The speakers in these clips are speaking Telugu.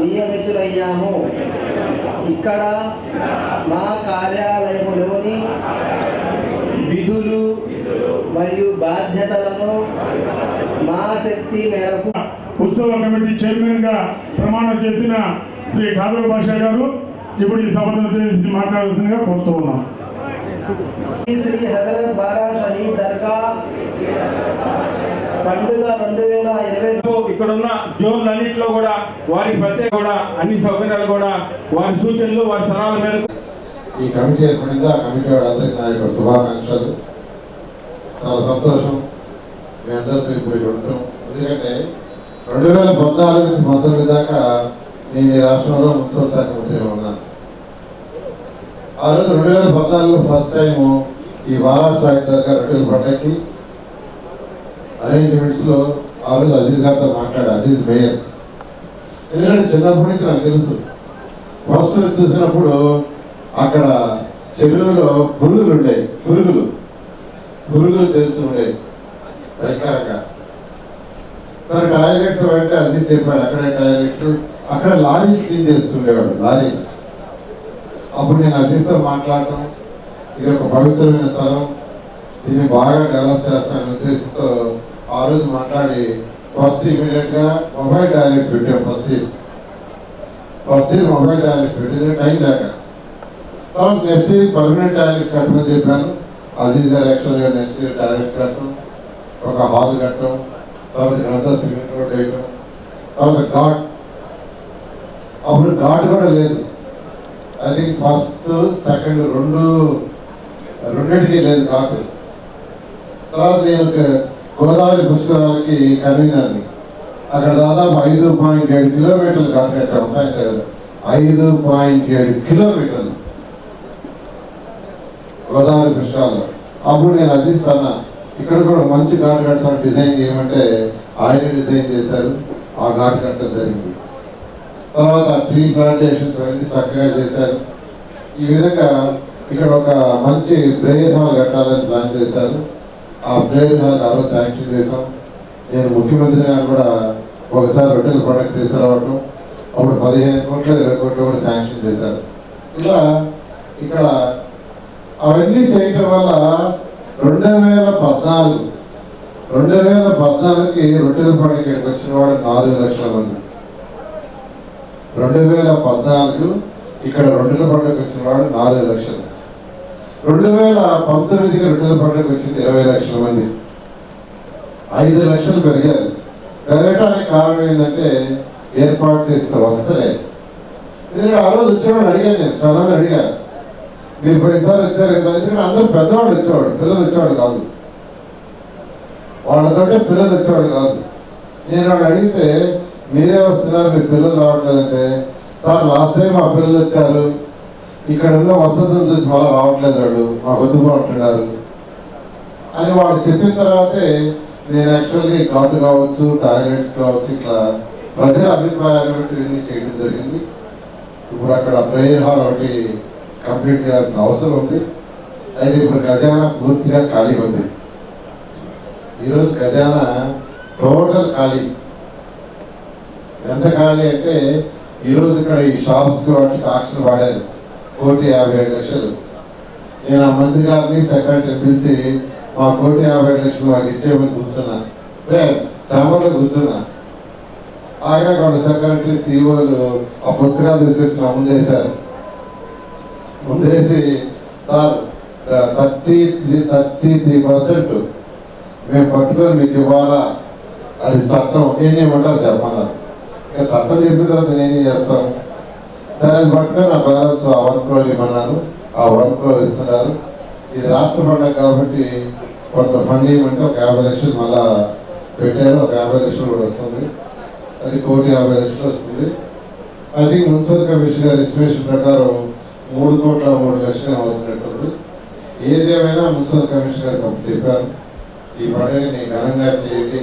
నియమితులయ్యాము. ఇక్కడ మా కార్యాలయంలోని విధులు మరియు బాధ్యతలను మా శక్తి మేరకు ఉత్సవ కమిటీ చైర్మన్గా ప్రమాణం చేసిన శ్రీ కాదర్ భాష గారు ఇప్పుడు ఈ సభను ఉద్దేశించి మాట్లాడాల్సిందిగా కోరుతూ ఉన్నాం. శ్రీ హజరత్ బారా షహీద్ దర్గా పండుగ రెండు వేల ఇరవై ఇక్కడ ఉన్న జోన్లు అన్నింటిలో కూడా వారి ప్రత్యేక కూడా అన్ని సౌకర్యాలు కూడా వారి సూచనలు వారి సలహాల మేరకు ఈ కమిటీ ఏర్పడింది? ఆ కమిటీ వాళ్ళందరికీ నా యొక్క శుభాకాంక్షలు. చాలా సంతోషం. మీ అందరితో ఇప్పుడు ఇక్కడ ఉంటాం ఎందుకంటే రెండు వేల పద్నాలుగు నుంచి పంతొమ్మిది దాకా నేను ఈ రాష్ట్రంలో మున్సిపల్ శాఖ మంత్రిగా ఉన్నాను. ఆ రోజు రెండు వేల పద్నాలుగులో ఫస్ట్ టైం ఈ మహారాష్ట్ర దగ్గర రొట్టెల పంటకి అరేంజ్మెంట్స్లో ఆ రోజు అజీజ్ గారితో మాట్లాడా అజీజ్ మేయర్. ఎందుకంటే చిన్నప్పటి నుంచి నాకు తెలుసు. ఫస్ట్ చూసినప్పుడు అక్కడ చెరువులో పురుగులు ఉండేవి పురుగులు. పురుగులు తెలుస్తుండేవి రకరక సరే టాయిలెట్స్ అంటే అది చెప్పాడు అక్కడ టాయిలెట్స్ అక్కడ లారీ క్లీన్ చేస్తుండేవాడు లారీ. అప్పుడు నేను అజీస్తో మాట్లాడటం ఇది ఒక పవిత్రమైన స్థలం. దీన్ని బాగా డెవలప్ చేస్తానని ఉద్దేశంతో ఆ రోజు మాట్లాడి ఫస్ట్ ఇమీడియట్గా మొబైల్ టాయిలెట్స్ పెట్టాం first year. First year mobile toilets పెట్టింది టైం లేక తర్వాత నెక్స్ట్ ఇయర్ పర్మనెంట్ టాయిలెట్స్ కట్టమని చెప్పాను. అజీజ్ గారు యాక్చువల్గా నెక్స్ట్ ఇయర్ టాయిలెట్స్ కట్టడం ఒక హాల్ కట్టడం తర్వాత ఇదంతా సిమెంట్ రోడ్ వేయటం తర్వాత ఘాట్. అప్పుడు ఘాట్ కూడా లేదు. ఐ థింక్ ఫస్ట్ సెకండ్ రెండు రెండింటికి లేదు ఘాట్. తర్వాత నేను గోదావరి పుష్కరాలకి కన్వీనర్ని అక్కడ దాదాపు ఐదు పాయింట్ ఏడు కిలోమీటర్లు ఘాట్ కట్టాం ఐదు పాయింట్ ఏడు కిలోమీటర్లు. గోదావరి పుష్కరాలు అప్పుడు నేను అజీజ్ అన్న ఇక్కడ కూడా మంచి ఘాట్ కడతాను డిజైన్ చేయమంటే ఆయన డిజైన్ చేశారు. ఆ ఘాట్ కట్టడం జరిగింది. తర్వాత ట్రీ ప్లాంటేషన్స్ అవన్నీ చక్కగా చేశారు. ఈ విధంగా ఇక్కడ ఒక మంచి ప్రేయర్ హాల్ కట్టాలని ప్లాన్ చేశారు. ఆ ప్రేయర్ హాల్ ఆ శాంక్షన్ చేశాం. నేను ముఖ్యమంత్రి గారు కూడా ఒకసారి రొట్టెల పండుగ తీసుకురావటం అప్పుడు పదిహేను కోట్లు ఇరవై కోట్లు కూడా శాంక్షన్ చేశారు. ఇలా ఇక్కడ అవన్నీ చేయటం వల్ల రెండు వేల పద్నాలుగు రెండు వేల పద్నాలుగుకి రొట్టెల పండుగకి వచ్చిన వాడు నాలుగు లక్షల మంది. రెండు వేల పద్నాలుగు ఇక్కడ రొట్టెల పండుగకి వచ్చిన వాడు నాలుగు లక్షలు. రెండు వేల పంతొమ్మిదికి రెండు వేల పండుగ వచ్చింది ఇరవై లక్షల మంది. ఐదు లక్షలు పెరిగారు. పెరగటానికి కారణం ఏంటంటే ఏర్పాటు చేసిన వస్తలే. ఎందుకంటే ఆ రోజు వచ్చేవాడు అడిగాను నేను చాలా అడిగాను మీరు పోయినసారి వచ్చారు కదా ఎందుకంటే అందరూ పెద్దవాళ్ళు వచ్చేవాడు పిల్లలు వచ్చేవాడు కాదు. వాళ్ళతోటే పిల్లలు వచ్చేవాడు కాదు. నేను వాడు అడిగితే మీరే వస్తున్నారు మీ పిల్లలు రావట్లేదంటే సార్ లాస్ట్ టైం మా పిల్లలు వచ్చారు ఇక్కడ ఉన్న వసతులు చూసి వాళ్ళు రావట్లేదు వాడు? మా వద్దుబాటున్నారు అని వాళ్ళు చెప్పిన తర్వాతే నేను యాక్చువల్లీ ఘాటు కావచ్చు టాయిలెట్స్ కావచ్చు ఇట్లా ప్రజల అభిప్రాయాలు ఇవన్నీ చేయడం జరిగింది. ఇప్పుడు అక్కడ ప్రేయర్ హాల్ ఒకటి కంప్లీట్ చేయాల్సిన అవసరం ఉంది. అయితే ఇప్పుడు ఖజానా పూర్తిగా ఖాళీ ఉంది. ఈరోజు ఖజానా టోటల్ ఖాళీ. ఎంత ఖాళీ అంటే ఈరోజు ఇక్కడ ఈ షాప్స్ వాటికి ఆక్షన్ వాడారు. కోటి యాభై ఏడు లక్షలు. నేను ఆ మంత్రి గారిని సెక్రటరీ పిలిచి మా కోటి యాభై ఏడు లక్షలు మాకు ఇచ్చేయమని కూర్చున్నా. చాంబర్లో కూర్చున్నా. ఆయన కూడా సెక్రటరీ సీఓలు ఆ పుస్తకాలు తీసుకొచ్చిన ముందేశారు ముందేసి sir thirty three thirty three percent మేము పట్టుకొని మీకు ఇవ్వాలా? అది చట్టం. ఏం చేయమంటారు చెప్పాలా ఇక చట్టం చెప్పిన తర్వాత నేనేం చేస్తాను సరే అది పట్టుకొని నా బ్యాలెన్స్ ఆ వన్ క్రోర్ ఇవ్వన్నారు ఆ వన్ క్రోర్ ఇస్తున్నారు. ఇది రాష్ట్ర పండుగ కాబట్టి కొంత ఫండ్ ఇవ్వమంటే ఒక యాభై లక్షలు మళ్ళా పెట్టారు. ఒక యాభై లక్షలు కూడా వస్తుంది. అది కోటి యాభై లక్షలు వస్తుంది. ఐ థింక్ మున్సిపల్ కమిషన్ గారి ఎస్టిమేషన్ ప్రకారం మూడు కోట్ల మూడు లక్షలు అవుతున్నట్టుంది. ఏదేమైనా మున్సిపల్ కమిషన్ గారికి చెప్పాను ఈ పండుగని ఘనంగా చేయండి.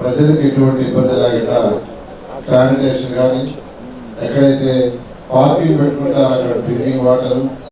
ప్రజలకు ఎటువంటి ఇబ్బంది లేకుండా శానిటేషన్ కానీ ఎక్కడైతే పార్కింగ్ పెట్టుకుంటారు అక్కడ డ్రింకింగ్ వాటర్